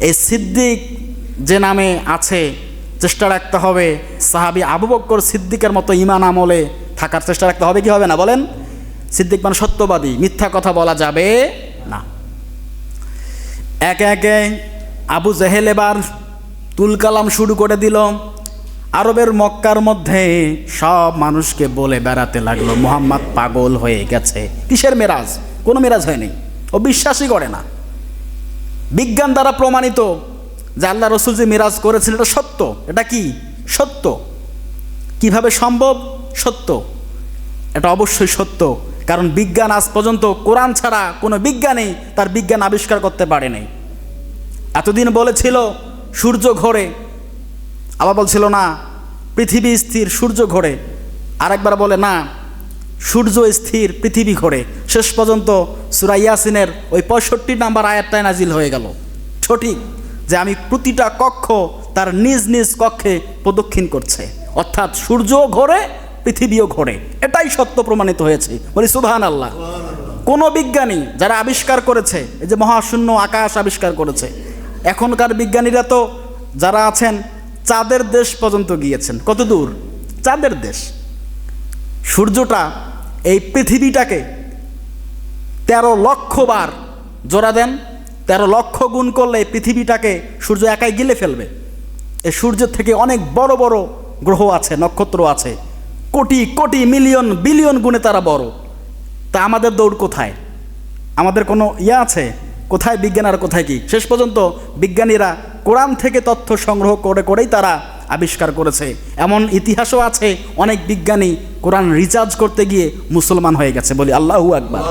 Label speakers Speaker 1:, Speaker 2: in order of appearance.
Speaker 1: এই সিদ্দিক যে নামে আছে, চেষ্টা রাখতে হবে। সাহাবি আবু বক্কর সিদ্দিকের মতো ইমান আমলে থাকার চেষ্টা রাখতে হবে, কি হবে না বলেন? সিদ্দিক মানে সত্যবাদী, মিথ্যা কথা বলা যাবে না। একে একে আবু জেহেল এবার তুলকালাম শুরু করে দিল। আরবের মক্কার মধ্যে সব মানুষকে বলে বেড়াতে লাগল, মোহাম্মদ পাগল হয়ে গেছে। কিসের মেরাজ? কোনো মেরাজ হয়নি। ও বিশ্বাসই করে না। বিজ্ঞান দ্বারা প্রমাণিত যে আল্লাহ রসুল যে মিরাজ করেছেন এটা সত্য। এটা কি? সত্য। কীভাবে সম্ভব? সত্য। এটা অবশ্যই সত্য। কারণ বিজ্ঞান আজ পর্যন্ত কোরআন ছাড়া কোনো বিজ্ঞানী তার বিজ্ঞান আবিষ্কার করতে পারেনি। এতদিন বলেছিল, সূর্য ঘোরে। আবার বলছিল, না, পৃথিবী স্থির, সূর্য ঘোরে। আরেকবার বলে, না সূর্য স্থির পৃথিবী ঘোরে। শেষ পর্যন্ত সুরাইয়াসিনের ওই পঁয়ষট্টি নাম্বার আয়াতটায় নাজিল হয়ে গেল। সঠিক যে আমি প্রতিটা কক্ষ তার নিজ নিজ কক্ষে প্রদক্ষিণ করছে। অর্থাৎ সূর্য ঘোরে, পৃথিবীও ঘোরে। এটাই সত্য প্রমাণিত হয়েছে। বলি সুবহান আল্লাহ কোনো বিজ্ঞানী যারা আবিষ্কার করেছে, এই যে মহাশূন্য আকাশ আবিষ্কার করেছে, এখনকার বিজ্ঞানীরা তো যারা আছেন, চাঁদের দেশ পর্যন্ত গিয়েছেন। কত দূর? চাঁদের দেশ। সূর্যটা এই পৃথিবীটাকে তেরো লক্ষ বার জোড়া দেন, তেরো লক্ষ গুণ করলে এই পৃথিবীটাকে সূর্য একাই গিলে ফেলবে। এই সূর্যের থেকে অনেক বড় বড় গ্রহ আছে, নক্ষত্র আছে। কোটি কোটি, মিলিয়ন, বিলিয়ন গুণে তারা বড়। তা আমাদের দৌড় কোথায়? আমাদের কোনো ইয়ে আছে? কোথায় বিজ্ঞান আর কোথায় কি? শেষ পর্যন্ত বিজ্ঞানীরা কোরআন থেকে তথ্য সংগ্রহ করে করেই তারা আবিষ্কার করেছে। এমন ইতিহাসও আছে, অনেক বিজ্ঞানী কোরআন রিচার্জ করতে গিয়ে মুসলমান হয়ে গেছে। বলি আল্লাহু আকবার।